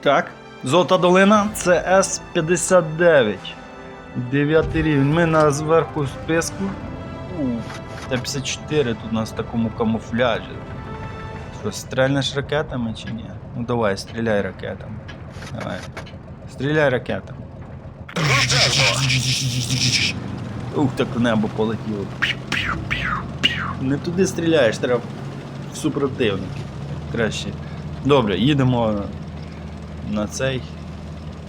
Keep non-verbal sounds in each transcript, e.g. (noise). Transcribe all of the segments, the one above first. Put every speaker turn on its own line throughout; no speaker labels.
Так. Золота долина це С-59. Дев'ятий рівень. Ми на зверху списку. Ух, Т-54 тут у нас в такому камуфляжі. Що, стрельнеш ракетами чи ні? Ну давай, стріляй ракетами. Давай. Стріляй ракетами. Ух, так в небо полетіло. Не туди стріляєш, треба в супротивники. Краще. Добре, їдемо на цей.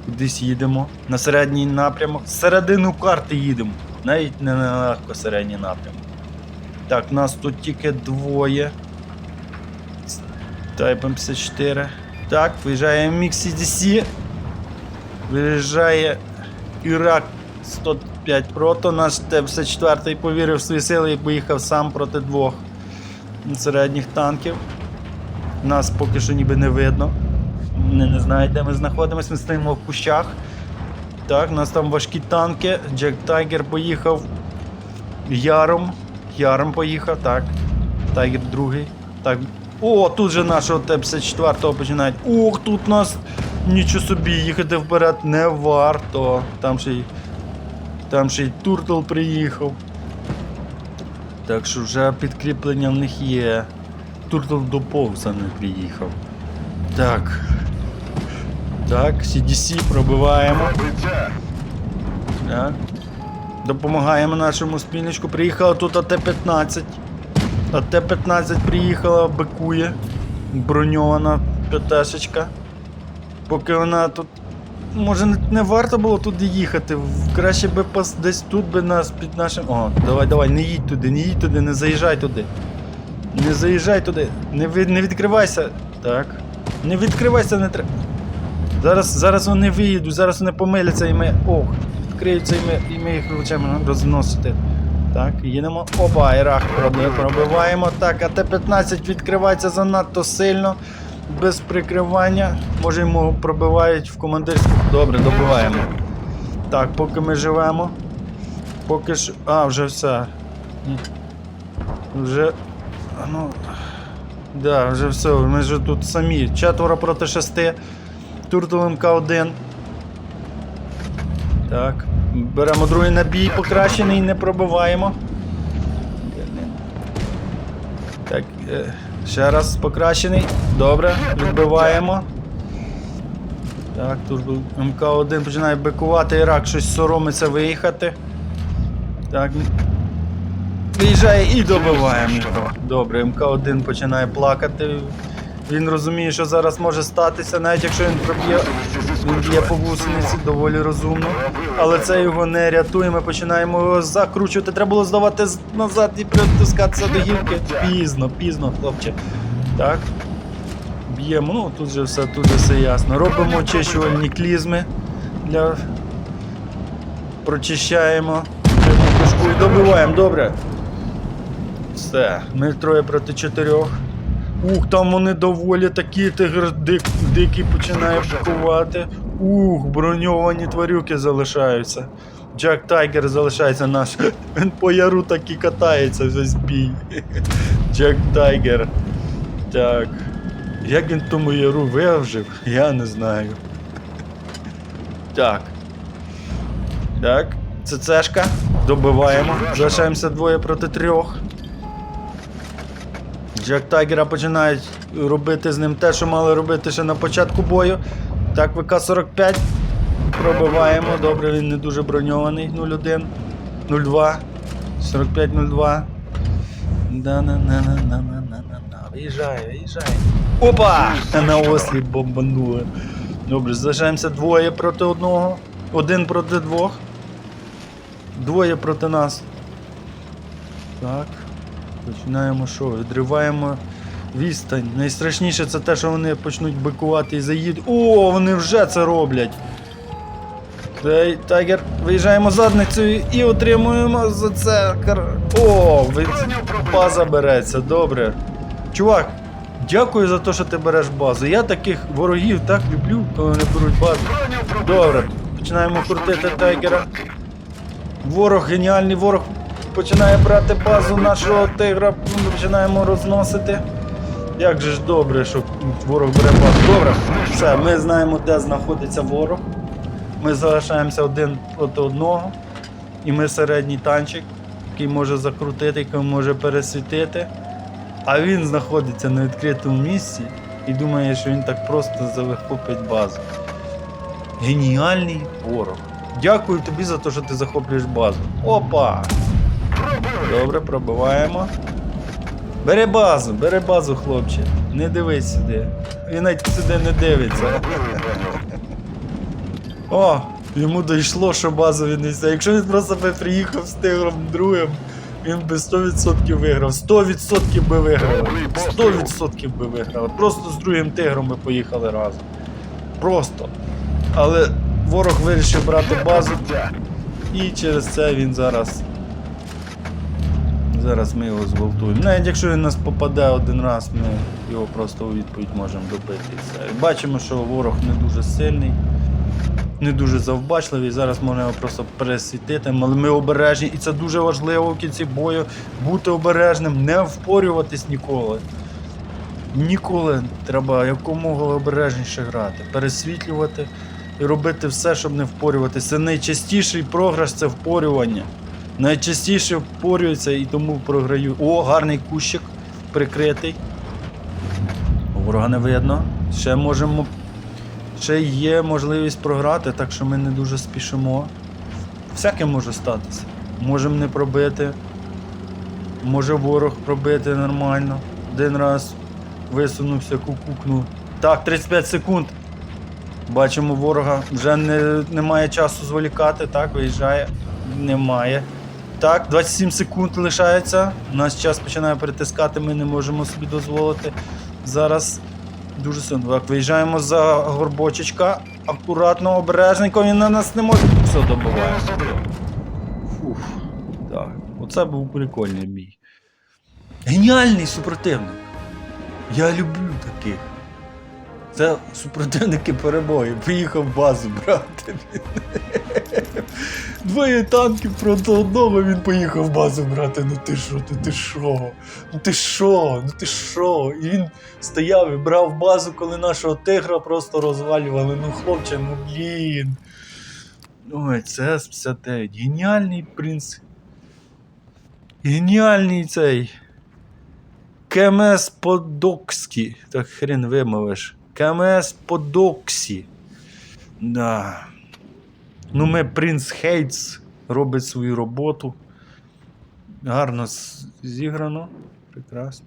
Кудись їдемо. На середній напрямок. Середину карти їдемо. Навіть не на легко середній напрямок. Так, нас тут тільки двоє. Type M54. Так, виїжджає MX-CDC. Виїжджає Ірак 105 прото. Наш Т-54 повірив в свої сили і поїхав сам проти двох середніх танків. Нас поки що ніби не видно. Вони не знають, де ми знаходимося, ми стоїмо в кущах. Так, у нас там важкі танки. Джек Тайгер поїхав Яром. Яром поїхав, так. Тайгер другий. Так. О, тут же нашого Т-54 починають. Ох, тут нас нічого собі їхати вперед не варто. Там ще й. Там ще й Туртл приїхав. Так що вже підкріплення в них є. Туртл до повза не приїхав. Так. Так, CDC пробиваємо. Так. Допомагаємо нашому спільничку. Приїхала тут АТ-15. АТ-15 приїхала, бикує. Броньована ПТшечка. Поки вона тут. Може не, варто було туди їхати. Краще би пос, десь тут би нас під нашим. О, давай, давай, не їдь туди, не їдь туди, не заїжджай туди. Не заїжджай туди, не, не відкривайся. Так. Не відкривайся, не треба. Зараз, зараз вони виїдуть, зараз вони помиляться і ми. Ох, відкриються і ми, і ми їх почнемо розносити. Так, їдемо. Опа, проби- пробиваємо. Так, АТ-15 відкривається занадто сильно, без прикривання. Може йому пробивають в командирську. Добре, добиваємо. Так, поки ми живемо. Поки ж. А, вже все. Вже. Ну. Да, вже все, ми ж тут самі. Четверо проти шести. Туртл МК-1. Так. Беремо другий набій покращений, не пробиваємо. Так, е, ще раз покращений. Добре, відбиваємо. Так, тут МК-1 починає бикувати, Ірак щось соромиться виїхати. Так. Виїжджає і добиваємо. Добре, МК-1 починає плакати. Він розуміє, що зараз може статися, навіть якщо він проб'є, він б'є по гусениці доволі розумно. Але це його не рятує. Ми починаємо його закручувати. Треба було здавати назад і притискатися до гілки. Пізно, пізно, хлопче. Так. Б'ємо, ну тут же все, тут же все ясно. Робимо очищувальні клізми для. Прочищаємо. І добиваємо, добре. Все, ми троє проти чотирьох. Ух, там вони доволі такі тигр дик, дикі починає пакувати. Ух, броньовані тварюки залишаються. Джек Тайгер залишається наш. (laughs) Він по яру так і катається весь бій. (laughs) Джек Тайгер. Так. Як він тому яру вижив, я не знаю. Так. Так. ЦЦшка. Добиваємо. Залишаємося двоє проти трьох. Джек Тайгера починають робити з ним те, що мали робити ще на початку бою. Так, ВК-45. Пробиваємо. Добре, він не дуже броньований. 0-1. 0-2. 45-02. Да-на-на-на-на-на-на-на. Виїжджає, виїжджає. Опа! На осліп бомбанули. Добре, залишаємося двоє проти одного. Один проти двох. Двоє проти нас. Так. Починаємо що? Відриваємо відстань. Найстрашніше це те, що вони почнуть бикувати і заїдуть. О, вони вже це роблять. Тай, Тайгер, виїжджаємо задницею і отримуємо за це. О, ви... база береться, добре. Чувак, дякую за те, що ти береш базу. Я таких ворогів так люблю, коли вони беруть базу. Добре, починаємо крутити Тайгера. Ворог геніальний ворог починає брати базу нашого тигра. Починаємо розносити. Як же ж добре, що ворог бере базу. Добре, все, ми знаємо, де знаходиться ворог. Ми залишаємося один проти одного. І ми середній танчик, який може закрутити, який може пересвітити. А він знаходиться на відкритому місці і думає, що він так просто захопить базу. Геніальний ворог. Дякую тобі за те, що ти захоплюєш базу. Опа! Добре, пробиваємо. Бери базу, бери базу, хлопче. Не дивись сюди. Він навіть сюди не дивиться. О, йому дійшло, що базу він не взяв. Якщо він просто би приїхав з тигром другим, він би 100% виграв. 100% би виграли. 100% би виграли. Просто з другим тигром би поїхали разом. Просто. Але ворог вирішив брати базу. І через це він зараз. Зараз ми його зґвалтуємо. Навіть якщо він нас попаде один раз, ми його просто у відповідь можемо добити. Бачимо, що ворог не дуже сильний, не дуже завбачливий. Зараз можна його просто пересвітити, але ми обережні, і це дуже важливо в кінці бою бути обережним, не впорюватись ніколи. Ніколи треба якомога обережніше грати, пересвітлювати і робити все, щоб не впорюватися. Це найчастіший програш це впорювання. Найчастіше впорюються і тому програю. О, гарний кущик прикритий. Ворога не видно. Ще можемо. Ще є можливість програти, так що ми не дуже спішимо. Всяке може статися. Можемо не пробити. Може ворог пробити нормально. Один раз висунувся, кукукнув. Так, 35 секунд. Бачимо ворога. Вже не, немає часу зволікати, так, виїжджає. Немає. Так, 27 секунд лишається. Нас час починає перетискати, ми не можемо собі дозволити. Зараз дуже сильно. Так, виїжджаємо за горбочечка. Акуратно, обережненько, він на нас не може. Все добиває. Фух. Так, оце був прикольний бій. Геніальний супротивник. Я люблю таких. Це супротивники перемоги. Поїхав базу брати. Двоє танків проти одного він поїхав базу брати. Ну ти що, ти, ти що? Ну ти що? Ну ти що? І він стояв і брав базу, коли нашого тигра просто розвалювали. Ну хлопче, ну блін. Ой, це С-59. Геніальний принц. Геніальний цей. КМС Подокський. Так хрен вимовиш. КМС Подоксі. Да. Ну, ми Принц Хейтс робить свою роботу. Гарно зіграно. Прекрасно.